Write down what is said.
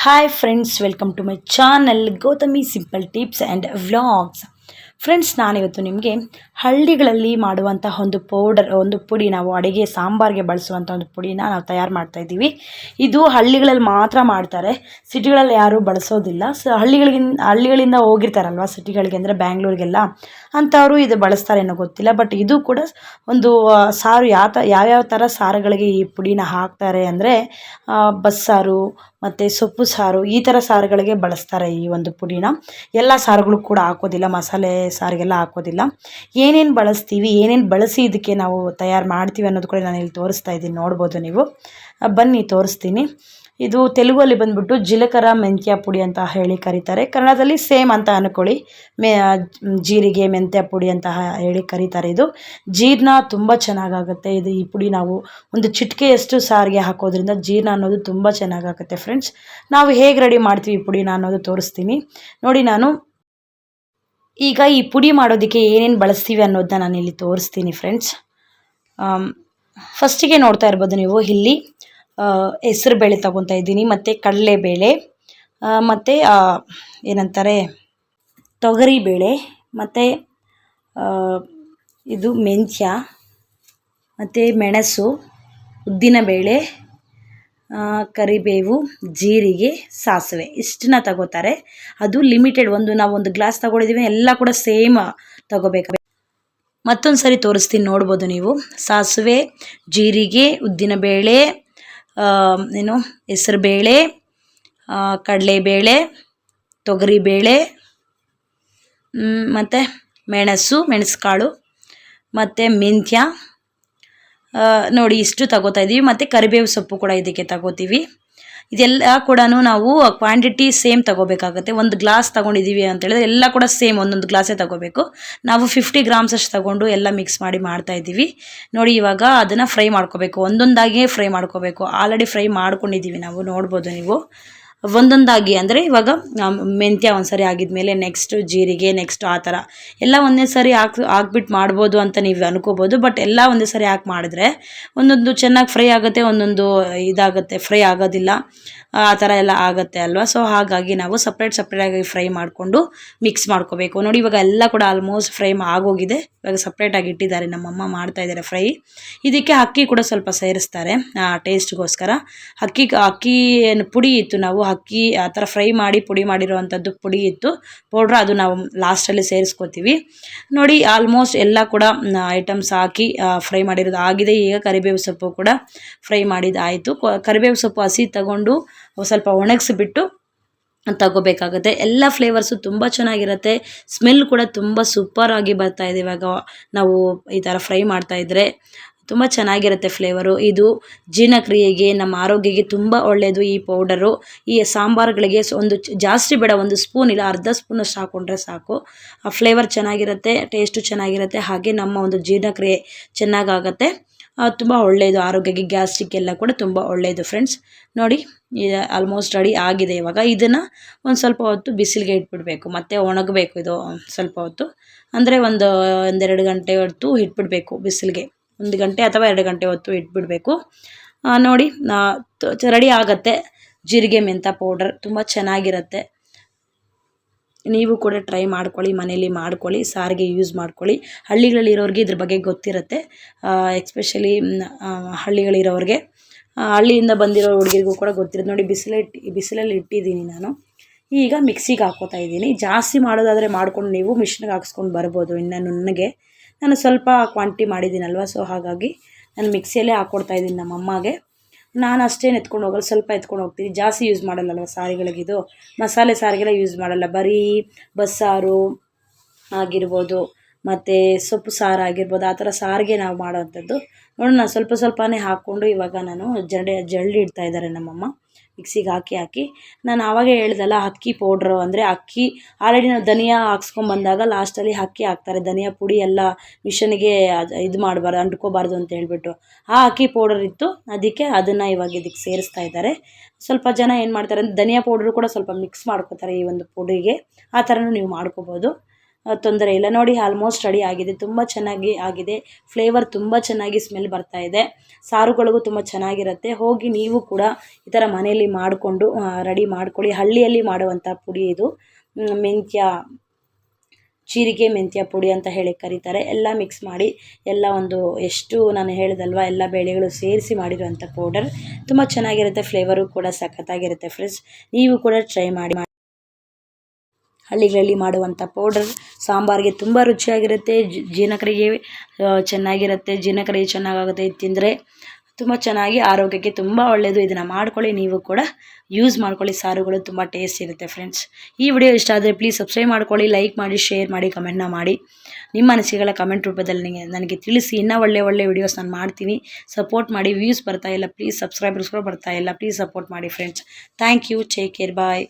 hi friends welcome to my channel Gautami simple tips and vlogs Friends ನಾನಿವತ್ತು ನಿಮಗೆ ಹಳ್ಳಿಗಳಲ್ಲಿ ಮಾಡುವಂಥ ಒಂದು ಪೌಡರ್ ಒಂದು ಪುಡಿ, ನಾವು ಅಡುಗೆ ಸಾಂಬಾರಿಗೆ ಬಳಸುವಂಥ ಒಂದು ಪುಡಿನ ನಾವು ತಯಾರು ಮಾಡ್ತಾ ಇದ್ದೀವಿ. ಇದು ಹಳ್ಳಿಗಳಲ್ಲಿ ಮಾತ್ರ ಮಾಡ್ತಾರೆ. ಸಿಟಿಗಳಲ್ಲಿ ಯಾರೂ ಬಳಸೋದಿಲ್ಲ. ಸೊ ಹಳ್ಳಿಗಳಿಗಿನ್, ಹಳ್ಳಿಗಳಿಂದ ಹೋಗಿರ್ತಾರಲ್ವ ಸಿಟಿಗಳಿಗೆ ಅಂದರೆ ಬ್ಯಾಂಗ್ಳೂರಿಗೆಲ್ಲ ಅಂಥವರು ಇದು ಬಳಸ್ತಾರೇನೋ ಗೊತ್ತಿಲ್ಲ. ಬಟ್ ಇದು ಕೂಡ ಒಂದು ಸಾರು ಯಾವ ತ, ಯಾವ್ಯಾವ ಥರ ಸಾರುಗಳಿಗೆ ಈ ಪುಡಿನ ಹಾಕ್ತಾರೆ ಅಂದರೆ ಬಸ್ಸಾರು ಮತ್ತು ಸೊಪ್ಪು ಸಾರು ಈ ಥರ ಸಾರುಗಳಿಗೆ ಬಳಸ್ತಾರೆ ಈ ಒಂದು ಪುಡಿನ. ಎಲ್ಲ ಸಾರುಗಳು ಕೂಡ ಹಾಕೋದಿಲ್ಲ. ಮಸಾಲೆ ಸಾರಿಗೆಲ್ಲ ಹಾಕೋದಿಲ್ಲ. ಏನೇನು ಬಳಸ್ತೀವಿ, ಏನೇನು ಬಳಸಿ ಇದಕ್ಕೆ ನಾವು ತಯಾರು ಮಾಡ್ತೀವಿ ಅನ್ನೋದು ಕೂಡ ನಾನು ಇಲ್ಲಿ ತೋರಿಸ್ತಾ ಇದ್ದೀನಿ. ನೋಡ್ಬೋದು ನೀವು. ಬನ್ನಿ, ತೋರಿಸ್ತೀನಿ. ಇದು ತೆಲುಗಲ್ಲಿ ಬಂದ್ಬಿಟ್ಟು ಜಿಲಕರ ಮೆಂತ್ಯ ಪುಡಿ ಅಂತ ಹೇಳಿ ಕರೀತಾರೆ. ಕನ್ನಡದಲ್ಲಿ ಸೇಮ್ ಅಂತ ಅನ್ಕೊಳ್ಳಿ. ಮೆ ಜೀರಿಗೆ, ಮೆಂತ್ಯ ಪುಡಿ ಅಂತ ಹೇಳಿ ಕರೀತಾರೆ ಇದು. ಜೀರ್ಣ ತುಂಬ ಚೆನ್ನಾಗಾಗುತ್ತೆ. ಇದು ಈ ಪುಡಿ ನಾವು ಒಂದು ಚಿಟಿಕೆಯಷ್ಟು ಸಾರಿಗೆ ಹಾಕೋದ್ರಿಂದ ಜೀರ್ಣ ಅನ್ನೋದು ತುಂಬ ಚೆನ್ನಾಗಾಗುತ್ತೆ ಫ್ರೆಂಡ್ಸ್. ನಾವು ಹೇಗೆ ರೆಡಿ ಮಾಡ್ತೀವಿ ಈ ಪುಡಿನ ಅನ್ನೋದು ತೋರಿಸ್ತೀನಿ. ನೋಡಿ ನಾನು ಈಗ ಈ ಪುಡಿ ಮಾಡೋದಕ್ಕೆ ಏನೇನು ಬಳಸ್ತೀವಿ ಅನ್ನೋದನ್ನ ನಾನು ಇಲ್ಲಿ ತೋರಿಸ್ತೀನಿ ಫ್ರೆಂಡ್ಸ್ ಫಸ್ಟಿಗೆ ನೋಡ್ತಾ ಇರ್ಬೋದು ನೀವು ಇಲ್ಲಿ ಹೆಸರು ಬೇಳೆ ತೊಗೊತಾ ಇದ್ದೀನಿ ಮತ್ತು ಕಡಲೆಬೇಳೆ ಮತ್ತು ಏನಂತಾರೆ ತೊಗರಿಬೇಳೆ ಮತ್ತು ಇದು ಮೆಂತ್ಯ ಮತ್ತು ಮೆಣಸು ಉದ್ದಿನಬೇಳೆ ಆ, ಕರಿಬೇವು, ಜೀರಿಗೆ, ಸಾಸಿವೆ. ಇಷ್ಟನ್ನ ತಗೋತಾರೆ. ಅದು ಲಿಮಿಟೆಡ್ ಒಂದು ನಾವು ಒಂದು ಗ್ಲಾಸ್ ತಗೊಂಡಿದ್ದೀವಿ ಎಲ್ಲ ಕೂಡ ಸೇಮ್ ತಗೋಬೇಕು. ಮತ್ತೊಂದು ಸರಿ ತೋರಿಸ್ತೀನಿ, ನೋಡ್ಬೋದು ನೀವು. ಸಾಸಿವೆ, ಜೀರಿಗೆ ಉದ್ದಿನಬೇಳೆ ಬೇಳೆ ಏನು ಹೆಸರುಬೇಳೆ ಕಡಲೆಬೇಳೆ ತೊಗರಿಬೇಳೆ ಮತ್ತು ಮೆಣಸು, ಮೆಣಸುಕಾಳು, ಮತ್ತು ಮೆಂತ್ಯ. ನೋಡಿ ಇಷ್ಟು ತಗೋತಾ ಇದ್ದೀವಿ ಮತ್ತು ಕರಿಬೇವು ಸೊಪ್ಪು ಕೂಡ ಇದಕ್ಕೆ ತಗೋತೀವಿ. ಇದೆಲ್ಲ ಕೂಡ ನಾವು ಕ್ವಾಂಟಿಟಿ ಸೇಮ್ ತಗೋಬೇಕಾಗುತ್ತೆ. ಒಂದು ಗ್ಲಾಸ್ ತೊಗೊಂಡಿದ್ದೀವಿ ಅಂತ ಹೇಳಿದ್ರೆ ಎಲ್ಲ ಕೂಡ ಸೇಮ್ ಒಂದೊಂದು ಗ್ಲಾಸೇ ತಗೋಬೇಕು. ನಾವು ಫಿಫ್ಟಿ ಗ್ರಾಮ್ಸ್ ಅಷ್ಟು ತಗೊಂಡು ಎಲ್ಲ ಮಿಕ್ಸ್ ಮಾಡಿ ಮಾಡ್ತಾ ಇದ್ದೀವಿ. ನೋಡಿ ಇವಾಗ ಅದನ್ನು ಫ್ರೈ ಮಾಡ್ಕೋಬೇಕು. ಒಂದೊಂದಾಗಿಯೇ ಫ್ರೈ ಮಾಡ್ಕೋಬೇಕು. ಆಲ್ರೆಡಿ ಫ್ರೈ ಮಾಡ್ಕೊಂಡಿದ್ದೀವಿ ನಾವು. ನೋಡ್ಬೋದು ನೀವು. ಒಂದೊಂದಾಗಿ ಅಂದರೆ ಇವಾಗ ಮೆಂತ್ಯ ಒಂದು ಸರಿ ಆಗಿದ್ಮೇಲೆ ನೆಕ್ಸ್ಟ್ ಜೀರಿಗೆ ನೆಕ್ಸ್ಟ್ ಆ ಥರ. ಎಲ್ಲ ಒಂದೇ ಸರಿ ಹಾಕ್ ಹಾಕ್ಬಿಟ್ಟು ಮಾಡ್ಬೋದು ಅಂತ ನೀವು ಅನ್ಕೋಬೋದು ಬಟ್ ಎಲ್ಲ ಒಂದೇ ಸರಿ ಹಾಕಿ ಮಾಡಿದ್ರೆ ಒಂದೊಂದು ಚೆನ್ನಾಗಿ ಫ್ರೈ ಆಗುತ್ತೆ, ಒಂದೊಂದು ಇದಾಗುತ್ತೆ ಫ್ರೈ ಆಗೋದಿಲ್ಲ, ಆ ಥರ ಎಲ್ಲ ಆಗುತ್ತೆ ಅಲ್ವಾ? ಸೊ ಹಾಗಾಗಿ ನಾವು ಸಪ್ರೇಟ್ ಸಪ್ರೇಟಾಗಿ ಫ್ರೈ ಮಾಡಿಕೊಂಡು ಮಿಕ್ಸ್ ಮಾಡ್ಕೋಬೇಕು. ನೋಡಿ, ಇವಾಗ ಎಲ್ಲ ಕೂಡ ಆಲ್ಮೋಸ್ಟ್ ಫ್ರೈ ಆಗೋಗಿದೆ. ಇವಾಗ ಸಪ್ರೇಟಾಗಿ ಇಟ್ಟಿದ್ದಾರೆ, ನಮ್ಮಮ್ಮ ಮಾಡ್ತಾ ಇದ್ದಾರೆ ಫ್ರೈ ಇದಕ್ಕೆ ಅಕ್ಕಿ ಕೂಡ ಸ್ವಲ್ಪ ಸೇರಿಸ್ತಾರೆ ಟೇಸ್ಟ್ಗೋಸ್ಕರ ಅಕ್ಕಿ ಅಕ್ಕಿ ಏನು ಪುಡಿ ಇತ್ತು, ನಾವು ಅಕ್ಕಿ ಆ ಥರ ಫ್ರೈ ಮಾಡಿ ಪುಡಿ ಮಾಡಿರುವಂಥದ್ದು ಪುಡಿ ಇತ್ತು. ಪೌಡ್ರ್ ಅದು ನಾವು ಲಾಸ್ಟಲ್ಲಿ ಸೇರಿಸ್ಕೋತೀವಿ. ನೋಡಿ, ಆಲ್ಮೋಸ್ಟ್ ಎಲ್ಲ ಕೂಡ ಐಟಮ್ಸ್ ಹಾಕಿ ಫ್ರೈ ಮಾಡಿರೋದು ಆಗಿದೆ. ಈಗ ಕರಿಬೇವು ಸೊಪ್ಪು ಕೂಡ ಫ್ರೈ ಮಾಡಿದ್ದಾಯಿತು ಕರಿಬೇವು ಸೊಪ್ಪು ಹಸಿ ತಗೊಂಡು ಸ್ವಲ್ಪ ಒಣಗಿಸಿಬಿಟ್ಟು ತಗೋಬೇಕಾಗುತ್ತೆ. ಎಲ್ಲ ಫ್ಲೇವರ್ಸು ತುಂಬ ಚೆನ್ನಾಗಿರುತ್ತೆ. ಸ್ಮೆಲ್ ಕೂಡ ತುಂಬ ಸೂಪರಾಗಿ ಬರ್ತಾಯಿದೆ ಇವಾಗ ನಾವು ಈ ಥರ ಫ್ರೈ ಮಾಡ್ತಾಯಿದ್ರೆ ತುಂಬ ಚೆನ್ನಾಗಿರುತ್ತೆ ಫ್ಲೇವರು ಇದು ಜೀರ್ಣಕ್ರಿಯೆಗೆ, ನಮ್ಮ ಆರೋಗ್ಯಕ್ಕೆ ತುಂಬ ಒಳ್ಳೆಯದು ಈ ಪೌಡರು ಈ ಸಾಂಬಾರುಗಳಿಗೆ ಒಂದು ಜಾಸ್ತಿ ಬೇಡ, ಒಂದು ಸ್ಪೂನ್ ಇಲ್ಲ, ಅರ್ಧ ಸ್ಪೂನಷ್ಟು ಹಾಕ್ಕೊಂಡ್ರೆ ಸಾಕು. ಆ ಫ್ಲೇವರ್ ಚೆನ್ನಾಗಿರುತ್ತೆ ಟೇಸ್ಟು ಚೆನ್ನಾಗಿರುತ್ತೆ, ಹಾಗೆ ನಮ್ಮ ಒಂದು ಜೀರ್ಣಕ್ರಿಯೆ ಚೆನ್ನಾಗಾಗತ್ತೆ. ತುಂಬ ಒಳ್ಳೆಯದು ಆರೋಗ್ಯಕ್ಕೆ ಗ್ಯಾಸ್ಟ್ರಿಕ್ ಎಲ್ಲ ಕೂಡ ತುಂಬ ಒಳ್ಳೆಯದು ಫ್ರೆಂಡ್ಸ್ ನೋಡಿ ಆಲ್ಮೋಸ್ಟ್ ರೆಡಿ ಆಗಿದೆ ಇವಾಗ. ಇದನ್ನು ಒಂದು ಸ್ವಲ್ಪ ಹೊತ್ತು ಬಿಸಿಲಿಗೆ ಇಟ್ಬಿಡಬೇಕು, ಮತ್ತು ಒಣಗಬೇಕು ಇದು ಸ್ವಲ್ಪ ಹೊತ್ತು. ಅಂದರೆ ಒಂದು, ಒಂದೆರಡು ಗಂಟೆ ಹೊತ್ತು ಇಟ್ಬಿಡಬೇಕು ಬಿಸಿಲಿಗೆ. ಒಂದು ಗಂಟೆ ಅಥವಾ ಎರಡು ಗಂಟೆ ಹೊತ್ತು ಇಟ್ಬಿಡಬೇಕು. ನೋಡಿ ರೆಡಿ ಆಗುತ್ತೆ. ಜೀರಿಗೆ ಮೆಂತ ಪೌಡರ್ ತುಂಬ ಚೆನ್ನಾಗಿರುತ್ತೆ. ನೀವು ಕೂಡ ಟ್ರೈ ಮಾಡ್ಕೊಳ್ಳಿ, ಮನೇಲಿ ಮಾಡ್ಕೊಳ್ಳಿ, ಸಾರಿಗೆ ಯೂಸ್ ಮಾಡ್ಕೊಳ್ಳಿ. ಹಳ್ಳಿಗಳಲ್ಲಿ ಇರೋರಿಗೆ ಇದ್ರ ಬಗ್ಗೆ ಗೊತ್ತಿರುತ್ತೆ. ಎಕ್ಸ್ಪೆಷಲಿ ಹಳ್ಳಿಗಳಿರೋರಿಗೆ. ಹಳ್ಳಿಯಿಂದ ಬಂದಿರೋ ಹುಡುಗಿರಿಗೂ ಕೂಡ ಗೊತ್ತಿರುತ್ತೆ. ನೋಡಿ ಬಿಸಿಲಿಟ್ಟು ಬಿಸಿಲಲ್ಲಿ ಇಟ್ಟಿದ್ದೀನಿ ನಾನು. ಈಗ ಮಿಕ್ಸಿಗೆ ಹಾಕೋತಾ ಇದ್ದೀನಿ. ಜಾಸ್ತಿ ಮಾಡೋದಾದರೆ ಮಾಡ್ಕೊಂಡು ನೀವು ಮಿಷಿನ್ಗೆ ಹಾಕ್ಸ್ಕೊಂಡು ಬರ್ಬೋದು. ಇನ್ನು ನುಣ್ಣಗೆ. ನಾನು ಸ್ವಲ್ಪ ಕ್ವಾಂಟಿಟಿ ಮಾಡಿದ್ದೀನಲ್ವ? ಸೊ ಹಾಗಾಗಿ ನಾನು ಮಿಕ್ಸಿಯಲ್ಲೇ ಹಾಕ್ಕೊಡ್ತಾ ಇದ್ದೀನಿ ನಮ್ಮ ಅಮ್ಮಗೆ. ನಾನು ಅಷ್ಟೇನು ಎತ್ಕೊಂಡು ಹೋಗಲ್ಲ, ಸ್ವಲ್ಪ ಎತ್ಕೊಂಡು ಹೋಗ್ತೀನಿ. ಜಾಸ್ತಿ ಯೂಸ್ ಮಾಡಲ್ಲಲ್ವ ಸಾರಿಗಳಿಗಿದು ಮಸಾಲೆ ಸಾರಿಗೆಲ್ಲ ಯೂಸ್ ಮಾಡಲ್ಲ. ಬರೀ ಬಸ್ಸಾರು ಆಗಿರ್ಬೋದು, ಮತ್ತು ಸೊಪ್ಪು ಸಾರು ಆಗಿರ್ಬೋದು, ಆ ಥರ ಸಾರಿಗೆ ನಾವು ಮಾಡೋವಂಥದ್ದು. ನೋಡೋಣ, ಸ್ವಲ್ಪ ಸ್ವಲ್ಪನೇ ಹಾಕ್ಕೊಂಡು ಇವಾಗ ನಾನು ಜಡೆ ಜಳ್ಳಿ ಇಡ್ತಾ ಇದ್ದಾರೆ ನಮ್ಮಮ್ಮ ಮಿಕ್ಸಿಗೆ ಹಾಕಿ ಹಾಕಿ. ನಾನು ಆವಾಗೇ ಹೇಳ್ದಲ್ಲ, ಅಕ್ಕಿ ಪೌಡ್ರು ಅಂದರೆ ಅಕ್ಕಿ. ಆಲ್ರೆಡಿ ನಾವು ಧನಿಯಾ ಹಾಕ್ಸ್ಕೊಂಬಂದಾಗ ಲಾಸ್ಟಲ್ಲಿ ಅಕ್ಕಿ ಹಾಕ್ತಾರೆ. ಧನಿಯಾ ಪುಡಿ ಎಲ್ಲ ಮಿಷನ್ಗೆ ಇದು ಮಾಡಬಾರ್ದು, ಅಂಟ್ಕೋಬಾರ್ದು ಅಂತ ಹೇಳಿಬಿಟ್ಟು. ಆ ಅಕ್ಕಿ ಪೌಡರ್ ಇತ್ತು. ಅದಕ್ಕೆ ಅದನ್ನು ಇವಾಗ ಇದಕ್ಕೆ ಸೇರಿಸ್ತಾ ಇದ್ದಾರೆ. ಸ್ವಲ್ಪ ಜನ ಏನು ಮಾಡ್ತಾರೆ ಅಂದರೆ ಧನಿಯಾ ಪೌಡ್ರು ಕೂಡ ಸ್ವಲ್ಪ ಮಿಕ್ಸ್ ಮಾಡ್ಕೋತಾರೆ ಈ ಒಂದು ಪುಡಿಗೆ. ಆ ಥರನೂ ನೀವು ಮಾಡ್ಕೋಬೋದು. ತೊಂದರೆ ಇಲ್ಲ. ನೋಡಿ ಆಲ್ಮೋಸ್ಟ್ ರೆಡಿ ಆಗಿದೆ. ತುಂಬ ಚೆನ್ನಾಗಿ ಆಗಿದೆ. ಫ್ಲೇವರ್ ತುಂಬ ಚೆನ್ನಾಗಿ ಸ್ಮೆಲ್ ಬರ್ತಾ ಇದೆ. ಸಾರುಗಳಿಗೂ ತುಂಬ ಚೆನ್ನಾಗಿರುತ್ತೆ. ಹೋಗಿ ನೀವು ಕೂಡ ಈ ಥರ ಮನೆಯಲ್ಲಿ ಮಾಡಿಕೊಂಡು ರೆಡಿ ಮಾಡ್ಕೊಳ್ಳಿ. ಹಳ್ಳಿಯಲ್ಲಿ ಮಾಡುವಂಥ ಪುಡಿ ಇದು. ಮೆಂತ್ಯ, ಜೀರಿಗೆ ಮೆಂತ್ಯ ಪುಡಿ ಅಂತ ಹೇಳಿ ಕರೀತಾರೆ. ಎಲ್ಲ ಮಿಕ್ಸ್ ಮಾಡಿ, ಎಲ್ಲ ಒಂದು ಎಷ್ಟು ನಾನು ಹೇಳಿದಲ್ವ, ಎಲ್ಲ ಬೇಳೆಗಳು ಸೇರಿಸಿ ಮಾಡಿರುವಂಥ ಪೌಡರ್ ತುಂಬ ಚೆನ್ನಾಗಿರುತ್ತೆ. ಫ್ಲೇವರು ಕೂಡ ಸಖತ್ತಾಗಿರುತ್ತೆ ಫ್ರೆಂಡ್ಸ್ ನೀವು ಕೂಡ ಟ್ರೈ ಮಾಡಿ. ಹಳ್ಳಿಗಳಲ್ಲಿ ಮಾಡುವಂಥ ಪೌಡರ್. ಸಾಂಬಾರಿಗೆ ತುಂಬ ರುಚಿಯಾಗಿರುತ್ತೆ. ಜೀರ್ಣಕ್ರಿಯೆ ಚೆನ್ನಾಗಿರುತ್ತೆ. ಜೀರ್ಣಕ್ರಿಯೆ ಚೆನ್ನಾಗಾಗುತ್ತೆ ಇದು ತಿಂದರೆ ತುಂಬ ಚೆನ್ನಾಗಿ ಆರೋಗ್ಯಕ್ಕೆ ತುಂಬ ಒಳ್ಳೆಯದು ಇದನ್ನು ಮಾಡ್ಕೊಳ್ಳಿ. ನೀವು ಕೂಡ ಯೂಸ್ ಮಾಡ್ಕೊಳ್ಳಿ. ಸಾರುಗಳು ತುಂಬ ಟೇಸ್ಟ್ ಇರುತ್ತೆ ಫ್ರೆಂಡ್ಸ್ ಈ ವಿಡಿಯೋ ಇಷ್ಟ ಆದರೆ ಪ್ಲೀಸ್ ಸಬ್ಸ್ಕ್ರೈಬ್ ಮಾಡ್ಕೊಳ್ಳಿ. ಲೈಕ್ ಮಾಡಿ ಶೇರ್ ಮಾಡಿ ಕಮೆಂಟ್ನ ಮಾಡಿ. ನಿಮ್ಮ ಅನಿಸಿಕೆಗಳ ಕಮೆಂಟ್ ರೂಪದಲ್ಲಿ ನನಗೆ ನನಗೆ ತಿಳಿಸಿ. ಇನ್ನೂ ಒಳ್ಳೆ ಒಳ್ಳೆ ವಿಡಿಯೋಸ್ ನಾನು ಮಾಡ್ತೀನಿ. ಸಪೋರ್ಟ್ ಮಾಡಿ. ವ್ಯೂಸ್ ಬರ್ತಾ ಇಲ್ಲ. ಪ್ಲೀಸ್ ಸಬ್ಸ್ಕ್ರೈಬರ್ಸ್ಗಳು ಇಲ್ಲ. ಪ್ಲೀಸ್ ಸಪೋರ್ಟ್ ಮಾಡಿ friends thank you take care bye